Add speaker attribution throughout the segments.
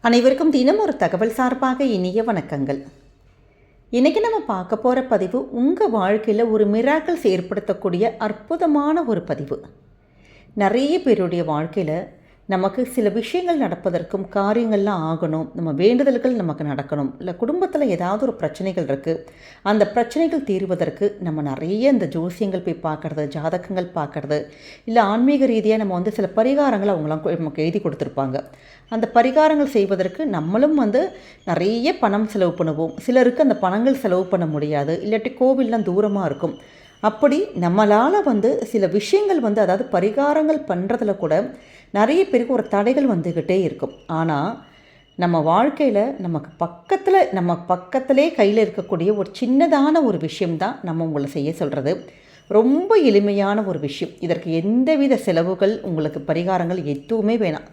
Speaker 1: அனைவருக்கும் தினம் ஒரு தகவல் சார்பாக இனிய வணக்கங்கள். இன்றைக்கி நம்ம பார்க்க போகிற பதிவு உங்கள் வாழ்க்கையில் ஒரு மிராக்கிள்ஸ் ஏற்படுத்தக்கூடிய அற்புதமான ஒரு பதிவு. நிறைய பேருடைய வாழ்க்கையில் நமக்கு சில விஷயங்கள் நடப்பதற்கும் காரியங்கள்லாம் ஆகணும். நம்ம வேண்டுதல்கள் நமக்கு நடக்கணும். இல்லை குடும்பத்தில் ஏதாவது ஒரு பிரச்சனைகள் இருக்குது அந்த பிரச்சனைகள் தீர்வதற்கு நம்ம நிறைய இந்த ஜோசியங்கள் போய் பார்க்குறது ஜாதகங்கள் பார்க்குறது இல்லை ஆன்மீக ரீதியாக நம்ம வந்து சில பரிகாரங்கள் அவங்களாம் நமக்கு எழுதி கொடுத்துருப்பாங்க. அந்த பரிகாரங்கள் செய்வதற்கு நம்மளும் வந்து நிறைய பணம் செலவு பண்ணுவோம். சிலருக்கு அந்த பணங்கள் செலவு பண்ண முடியாது. இல்லாட்டி கோவில்லாம் தூரமாக இருக்கும். அப்படி நம்மளால் வந்து சில விஷயங்கள் வந்து அதாவது பரிகாரங்கள் பண்ணுறதுல கூட நிறைய பேருக்கு ஒரு தடைகள் வந்துக்கிட்டே இருக்கும். ஆனால் நம்ம வாழ்க்கையில் நமக்கு பக்கத்தில் நம்ம பக்கத்திலே கையில் இருக்கக்கூடிய ஒரு சின்னதான ஒரு விஷயம்தான் நம்ம உங்களை செய்ய சொல்கிறது ரொம்ப எளிமையான ஒரு விஷயம். இதற்கு எந்தவித செலவுகள் உங்களுக்கு பரிகாரங்கள் எதுவுமே வேணாம்.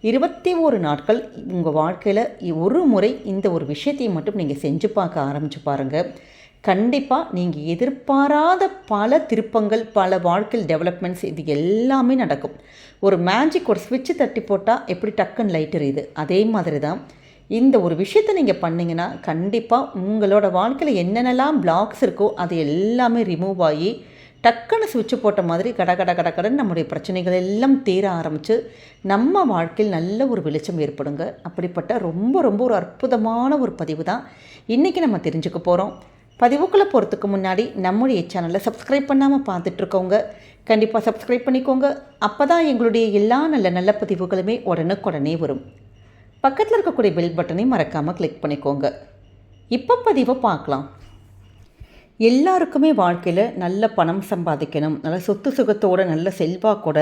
Speaker 1: இருபத்தி ஒரு நாட்கள் உங்கள் வாழ்க்கையில் ஒரு முறை இந்த ஒரு விஷயத்தை மட்டும் நீங்கள் செஞ்சு பார்க்க ஆரம்பித்து பாருங்கள் கண்டிப்பாக நீங்கள் எதிர்பாராத பல திருப்பங்கள் பல வாழ்க்கையில் டெவலப்மெண்ட்ஸ் இது எல்லாமே நடக்கும். ஒரு மேஜிக் ஒரு ஸ்விட்ச் தட்டி போட்டால் எப்படி டக்குன்னு லைட் எரியுது? அதே மாதிரி தான் இந்த ஒரு விஷயத்தை நீங்கள் பண்ணீங்கன்னா கண்டிப்பாக உங்களோட வாழ்க்கையில் என்னென்னலாம் பிளாக்ஸ் இருக்கோ அது எல்லாமே ரிமூவ் ஆகி டக்குன்னு சுவிட்சு போட்ட மாதிரி கட கட கட கடன்னு நம்முடைய பிரச்சனைகள் எல்லாம் தீர ஆரம்பித்து நம்ம வாழ்க்கையில் நல்ல ஒரு வெளிச்சம் ஏற்படுங்க. அப்படிப்பட்ட ரொம்ப ரொம்ப ஒரு அற்புதமான ஒரு பதிவு தான் இன்றைக்கி நம்ம தெரிஞ்சுக்க போகிறோம் பதிவுக்குள்ளே போகிறதுக்கு முன்னாடி நம்முடைய சேனலை சப்ஸ்கிரைப் பண்ணாமல் பார்த்துட்ருக்கோங்க. கண்டிப்பாக சப்ஸ்கிரைப் பண்ணிக்கோங்க. அப்போ தான் எங்களுடைய எல்லா நல்ல நல்ல பதிவுகளுமே உடனுக்குடனே வரும். பக்கத்தில் இருக்கக்கூடிய பெல் பட்டனையும் மறக்காமல் கிளிக் பண்ணிக்கோங்க. இப்போ பதிவை பார்க்கலாம். எல்லாருக்குமே வாழ்க்கையில் நல்ல பணம் சம்பாதிக்கணும் நல்ல சொத்து சுகத்தோட நல்ல செல்வாக்கோட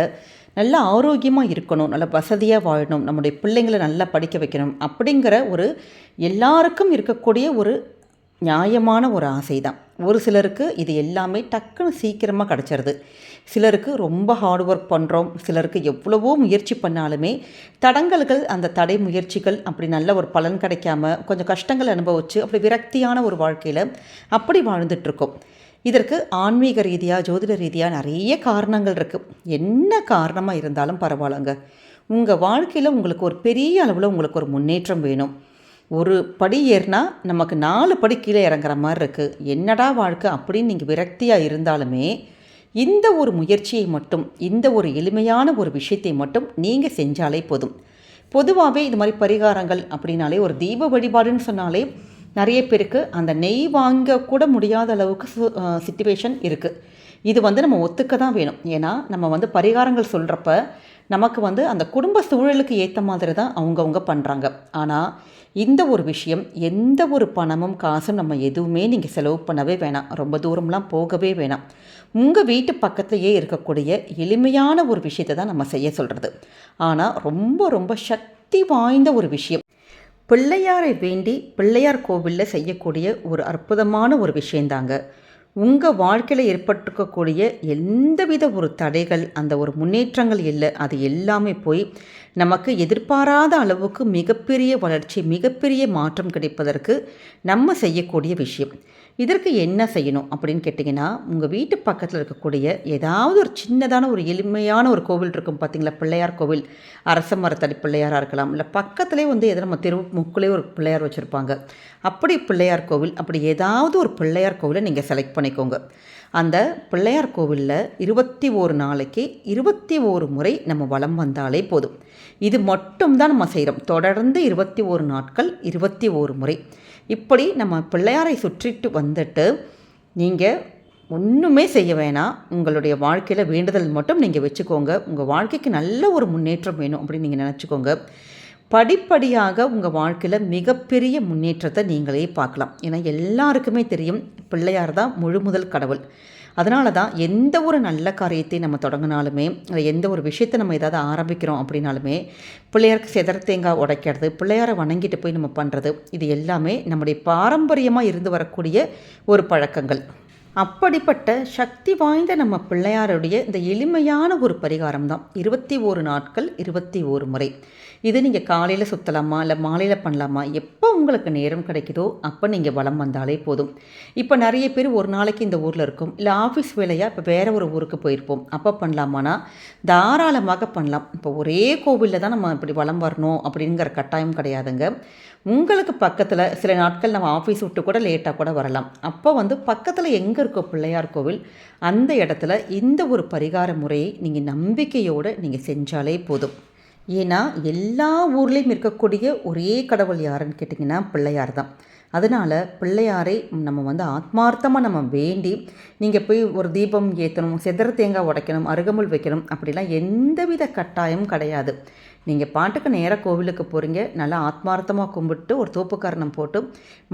Speaker 1: நல்ல ஆரோக்கியமாக இருக்கணும் நல்ல வசதியாக வாழணும் நம்முடைய பிள்ளைங்களை நல்லா படிக்க வைக்கணும் அப்படிங்கிற ஒரு எல்லாருக்கும் இருக்கக்கூடிய ஒரு நியாயமான ஒரு ஆசை தான் ஒரு சிலருக்கு இது எல்லாமே டக்குன்னு சீக்கிரமாக கிடச்சிருது. சிலருக்கு ரொம்ப ஹார்ட் ஒர்க் பண்ணுறோம் சிலருக்கு எவ்வளவோ முயற்சி பண்ணாலுமே தடங்கல்கள் அந்த தடை முயற்சிகள் அப்படி நல்ல ஒரு பலன் கிடைக்காம கொஞ்சம் கஷ்டங்கள் அனுபவிச்சு அப்படி விரக்தியான ஒரு வாழ்க்கையில் அப்படி வாழ்ந்துட்டுருக்கோம். இதற்கு ஆன்மீக ரீதியாக ஜோதிட ரீதியாக நிறைய காரணங்கள் இருக்குது என்ன காரணமாக இருந்தாலும் பரவாயில்லங்க. உங்கள் வாழ்க்கையில் உங்களுக்கு ஒரு பெரிய அளவில் உங்களுக்கு ஒரு முன்னேற்றம் வேணும். ஒரு படி ஏறினா நமக்கு நாலு படி கீழே இறங்குற மாதிரி இருக்குது என்னடா வாழ்க்கை அப்படின்னு நீங்கள் விரக்தியாக இருந்தாலுமே இந்த ஒரு முயற்சியை மட்டும் இந்த ஒரு எளிமையான ஒரு விஷயத்தை மட்டும் நீங்கள் செஞ்சாலே போதும். பொதுவாகவே இது மாதிரி பரிகாரங்கள் அப்படின்னாலே ஒரு தீப வழிபாடுன்னு சொன்னாலே நிறைய பேருக்கு அந்த நெய் வாங்க கூட முடியாத அளவுக்கு சுச்சுவேஷன் இருக்குது இது வந்து நம்ம ஒத்துக்க தான் வேணும். ஏன்னா நம்ம வந்து பரிகாரங்கள் சொல்கிறப்ப நமக்கு வந்து அந்த குடும்ப சூழலுக்கு ஏற்ற மாதிரி தான் அவங்கவுங்க பண்ணுறாங்க ஆனால் இந்த ஒரு விஷயம் எந்த ஒரு பணமும் காசும் நம்ம எதுவுமே நீங்கள் செலவு பண்ணவே வேணாம். ரொம்ப தூரம்லாம் போகவே வேணாம். உங்கள் வீட்டு பக்கத்துலேயே இருக்கக்கூடிய எளிமையான ஒரு விஷயத்தை தான் நம்ம செய்ய சொல்கிறது ஆனால் ரொம்ப ரொம்ப சக்தி வாய்ந்த ஒரு விஷயம். பிள்ளையாரை வேண்டி பிள்ளையார் கோவிலில் செய்யக்கூடிய ஒரு அற்புதமான ஒரு விஷயந்தாங்க. உங்கள் வாழ்க்கையில் ஏற்பட்டிருக்கக்கூடிய எந்தவித ஒரு தடைகள் அந்த ஒரு முன்னேற்றங்கள் இல்லை அது எல்லாமே போய் நமக்கு எதிர்பாராத அளவுக்கு மிகப்பெரிய வளர்ச்சி மிகப்பெரிய மாற்றம் கிடைப்பதற்கு நம்ம செய்யக்கூடிய விஷயம். இதற்கு என்ன செய்யணும் அப்படின்னு கேட்டிங்கன்னா உங்கள் வீட்டு பக்கத்தில் இருக்கக்கூடிய ஏதாவது ஒரு சின்னதான ஒரு எளிமையான ஒரு கோவில் இருக்கும் பார்த்தீங்களா பிள்ளையார் கோவில். அரச மரத்தடி பிள்ளையாராக இருக்கலாம். இல்லை பக்கத்துலேயே வந்து எதோ நம்ம தெரு முக்குலேயே ஒரு பிள்ளையார் வச்சுருப்பாங்க. அப்படி பிள்ளையார் கோவில் அப்படி ஏதாவது ஒரு பிள்ளையார் கோவிலை நீங்கள் செலக்ட் பண்ணிக்கோங்க. அந்த பிள்ளையார் கோவிலில் இருபத்தி ஓரு நாளைக்கு இருபத்தி ஓரு முறை நம்ம வளம் வந்தாலே போதும். இது மட்டும் தான் நம்ம செய்கிறோம் தொடர்ந்து இருபத்தி ஓரு நாட்கள் இருபத்தி ஓரு முறை. இப்படி நம்ம பிள்ளையாரை சுற்றிட்டு வந்துட்டு நீங்கள் ஒன்றுமே செய்ய வேணாம். உங்களுடைய வாழ்க்கையில் வேண்டுதல் மட்டும் நீங்கள் வச்சுக்கோங்க. உங்கள் வாழ்க்கைக்கு நல்ல ஒரு முன்னேற்றம் வேணும் அப்படின்னு நீங்கள் நினச்சிக்கோங்க. படிப்படியாக உங்கள் வாழ்க்கையில் மிகப்பெரிய முன்னேற்றத்தை நீங்களே பார்க்கலாம். ஏன்னா எல்லாருக்குமே தெரியும் பிள்ளையார் தான் முழு முதல் கடவுள். அதனால தான் எந்த ஒரு நல்ல காரியத்தை நம்ம தொடங்கினாலுமே இல்லை எந்த ஒரு விஷயத்தை நம்ம ஏதாவது ஆரம்பிக்கிறோம் அப்படின்னாலுமே பிள்ளையாருக்கு செதற தேங்காய் உடைக்கிறது பிள்ளையாரை வணங்கிட்டு போய் நம்ம பண்ணுறது இது எல்லாமே நம்முடைய பாரம்பரியமாக இருந்து வரக்கூடிய ஒரு பழக்கங்கள். அப்படிப்பட்ட சக்தி வாய்ந்த நம்ம பிள்ளையாருடைய இந்த எளிமையான ஒரு பரிகாரம் தான் இருபத்தி ஓரு நாட்கள் இருபத்தி ஓரு முறை. இது நீங்கள் காலையில் சுற்றலாமா இல்லை மாலையில் பண்ணலாமா? எப்போ உங்களுக்கு நேரம் கிடைக்குதோ அப்போ நீங்கள் வளம் வந்தாலே போதும். இப்போ நிறைய பேர் ஒரு நாளைக்கு இந்த ஊரில் இருக்கும். இல்லை ஆஃபீஸ் வேலையாக இப்போ வேறு ஒரு ஊருக்கு போயிருப்போம். அப்போ பண்ணலாமானா? தாராளமாக பண்ணலாம். இப்போ ஒரே கோவிலில் தான் நம்ம இப்படி வளம் வரணும் அப்படிங்கிற கட்டாயம் கிடையாதுங்க. உங்களுக்கு பக்கத்தில் சில நாட்கள் நம்ம ஆஃபீஸ் விட்டு கூட லேட்டாக கூட வரலாம். அப்போ வந்து பக்கத்தில் எங்கே இருக்கோ பிள்ளையார் கோவில் அந்த இடத்துல இந்த ஒரு பரிகார முறையை நீங்கள் நம்பிக்கையோடு நீங்கள் செஞ்சாலே போதும். ஏன்னா எல்லா ஊர்லேயும் இருக்கக்கூடிய ஒரே கடவுள் யாருன்னு கேட்டிங்கன்னா பிள்ளையார் தான். அதனால் பிள்ளையாரை நம்ம வந்து ஆத்மார்த்தமாக நம்ம வேண்டி நீங்கள் போய் ஒரு தீபம் ஏற்றணும் செதற தேங்காய் உடைக்கணும் அருகமுள் வைக்கணும் அப்படிலாம் எந்தவித கட்டாயமும் கிடையாது. நீங்கள் பாட்டுக்கு நேராக கோவிலுக்கு போகிறீங்க நல்லா ஆத்மார்த்தமாக கும்பிட்டு ஒரு தோப்புக்காரணம் போட்டு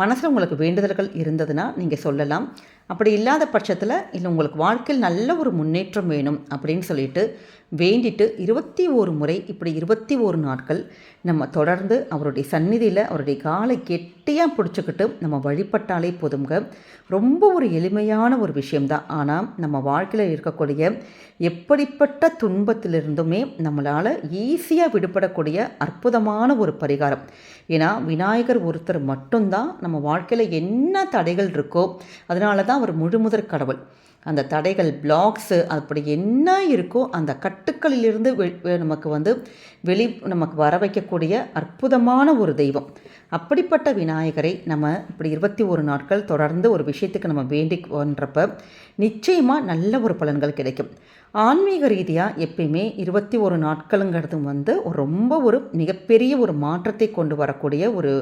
Speaker 1: மனசில் உங்களுக்கு வேண்டுதல்கள் இருந்ததுன்னா நீங்கள் சொல்லலாம். அப்படி இல்லாத பட்சத்தில் இல்லை உங்களுக்கு வாழ்க்கையில் நல்ல ஒரு முன்னேற்றம் வேணும் அப்படின்னு சொல்லிட்டு வேண்டிட்டு இருபத்தி ஓரு முறை இப்படி இருபத்தி ஓரு நாட்கள் நம்ம தொடர்ந்து அவருடைய சந்நிதியில் அவருடைய காலை கெட்டியாக பிடிச்சிக்கிட்டு நம்ம வழிபட்டாலே போதுங்க ரொம்ப ஒரு எளிமையான ஒரு விஷயம்தான் ஆனால் நம்ம வாழ்க்கையில் இருக்கக்கூடிய எப்படிப்பட்ட துன்பத்திலிருந்துமே நம்மளால் ஈஸியாக விடுபடக்கூடிய அற்புதமான ஒரு பரிகாரம். ஏன்னா விநாயகர் ஒருத்தர் மட்டும்தான் நம்ம வாழ்க்கையில் என்ன தடைகள் இருக்கோ அதனால தான் அவர் முழுமுதற் கடவுள். அந்த தடைகள் பிளாக்ஸு அப்படி என்ன இருக்கோ அந்த கட்டுக்களிலிருந்து நமக்கு வந்து வெளி நமக்கு வர வைக்கக்கூடிய அற்புதமான ஒரு தெய்வம். அப்படிப்பட்ட விநாயகரை நம்ம இப்படி இருபத்தி ஒரு நாட்கள் தொடர்ந்து ஒரு விஷயத்துக்கு நம்ம வேண்டி பண்ணுறப்ப நிச்சயமாக நல்ல ஒரு பலன்கள் கிடைக்கும். ஆன்மீக ரீதியாக எப்பயுமே இருபத்தி ஒரு நாட்களுங்கிறது வந்து ரொம்ப ஒரு மிகப்பெரிய ஒரு மாற்றத்தை கொண்டு வரக்கூடிய ஒரு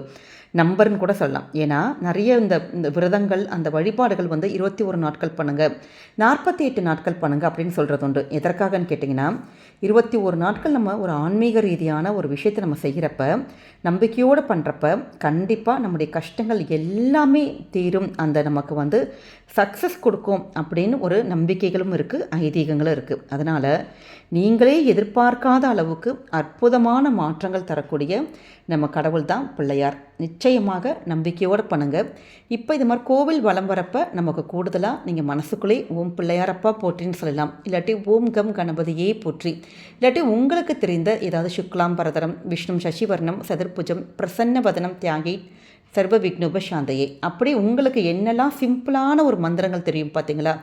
Speaker 1: நம்பர்னு கூட சொல்லலாம். ஏன்னா நிறைய இந்த இந்த விரதங்கள் அந்த வழிபாடுகள் வந்து இருபத்தி ஒரு நாட்கள் பண்ணுங்கள் நாற்பத்தி எட்டு நாட்கள் பண்ணுங்கள் அப்படின்னு சொல்கிறது உண்டு. எதற்காகன்னு கேட்டிங்கன்னா இருபத்தி ஒரு நாட்கள் நம்ம ஒரு ஆன்மீக ரீதியான ஒரு விஷயத்தை நம்ம செய்கிறப்ப நம்பிக்கையோடு பண்ணுறப்ப கண்டிப்பாக நம்முடைய கஷ்டங்கள் எல்லாமே தீரும். அந்த நமக்கு வந்து சக்ஸஸ் கொடுக்கும் அப்படின்னு ஒரு நம்பிக்கைகளும் இருக்குது ஐதீகங்களும் இருக்குது அதனால் நீங்களே எதிர்பார்க்காத அளவுக்கு அற்புதமான மாற்றங்கள் தரக்கூடிய நம்ம கடவுள் தான் பிள்ளையார். நிச்சயமாக நம்பிக்கையோடு பண்ணுங்கள் இப்போ இது மாதிரி கோவில் வளம் வரப்போ நமக்கு கூடுதலாக நீங்கள் மனசுக்குள்ளே ஓம் பிள்ளையாரப்பா போற்றின்னு சொல்லலாம். இல்லாட்டி ஓம் கம் கணபதியே போற்றி. இல்லாட்டி உங்களுக்கு தெரிந்த ஏதாவது சுக்லாம்பரதரம் விஷ்ணு சசிவர்ணம் சதுர்புஜம் பிரசன்ன வதனம் தியாகி சர்வ விக்னோப சாந்தையே. அப்படி உங்களுக்கு என்னெல்லாம் சிம்பிளான ஒரு மந்திரங்கள் தெரியும் பார்த்தீங்களா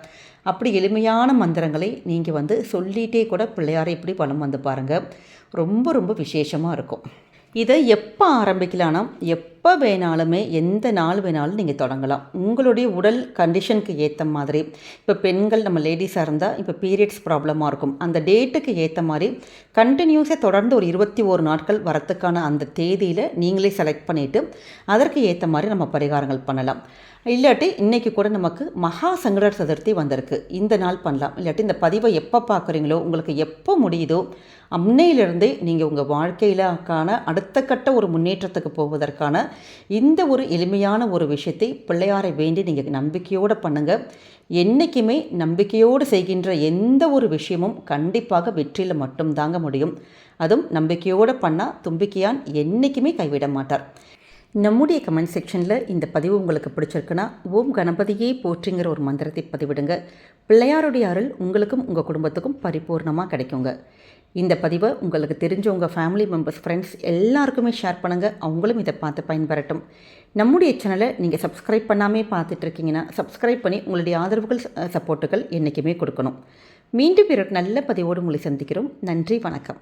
Speaker 1: அப்படி எளிமையான மந்திரங்களை நீங்கள் வந்து சொல்லிகிட்டே கூட பிள்ளையாரை இப்படி பலம் வந்து பாருங்கள் ரொம்ப ரொம்ப விசேஷமாக இருக்கும். இதை எப்போ ஆரம்பிக்கலாம்னா எப்போ வேணாலுமே எந்த நாள் வேணாலும் நீங்கள் தொடங்கலாம். உங்களுடைய உடல் கண்டிஷனுக்கு ஏற்ற மாதிரி. இப்போ பெண்கள் நம்ம லேடிஸாக இருந்தால் இப்போ பீரியட்ஸ் ப்ராப்ளமாக இருக்கும். அந்த டேட்டுக்கு ஏற்ற மாதிரி கண்டினியூஸாக தொடர்ந்து ஒரு இருபத்தி ஒரு நாட்கள் வரத்துக்கான அந்த தேதியில் நீங்களே செலக்ட் பண்ணிவிட்டு அதற்கு ஏற்ற மாதிரி நம்ம பரிகாரங்கள் பண்ணலாம். இல்லாட்டி இன்றைக்கி கூட நமக்கு மகா சங்கடர் சதுர்த்தி வந்திருக்கு. இந்த நாள் பண்ணலாம். இல்லாட்டி இந்த பதிவை எப்போ பார்க்குறீங்களோ உங்களுக்கு எப்போ முடியுதோ அன்னையிலிருந்தே நீங்கள் உங்கள் வாழ்க்கையிலக்கான அடுத்த கட்ட ஒரு முன்னேற்றத்துக்கு போவதற்கான இந்த ஒரு எளிமையான ஒரு விஷயத்தை பிள்ளையாரை வேண்டி நீங்கள் நம்பிக்கையோடு பண்ணுங்கள் என்றைக்குமே நம்பிக்கையோடு செய்கின்ற எந்த ஒரு விஷயமும் கண்டிப்பாக வெற்றியில் மட்டும்தாங்க முடியும். அதுவும் நம்பிக்கையோடு பண்ணால் தும்பிக்கையான் என்றைக்குமே கைவிட மாட்டார். நம்முடைய கமெண்ட் செக்ஷனில் இந்த பதிவு உங்களுக்கு பிடிச்சிருக்குன்னா ஓம் கணபதியே போற்றுங்கிற ஒரு மந்திரத்தை பதிவிடுங்க. பிள்ளையாருடைய அருள் உங்களுக்கும் உங்கள் குடும்பத்துக்கும் பரிபூர்ணமாக கிடைக்குங்க. இந்த பதிவை உங்களுக்கு தெரிஞ்ச உங்கள் ஃபேமிலி மெம்பர்ஸ் ஃப்ரெண்ட்ஸ் எல்லாருக்குமே ஷேர் பண்ணுங்கள் அவங்களும் இதை பார்த்து பயன்பெறட்டும். நம்முடைய சேனலை நீங்கள் சப்ஸ்கிரைப் பண்ணாமே பார்த்துட்ருக்கீங்கன்னா சப்ஸ்கிரைப் பண்ணி உங்களுடைய ஆதரவுகள் சப்போர்ட்டுகள் என்றைக்குமே கொடுக்கணும். மீண்டும் பிறகு நல்ல பதிவோடு உங்களை சந்திக்கிறோம். நன்றி வணக்கம்.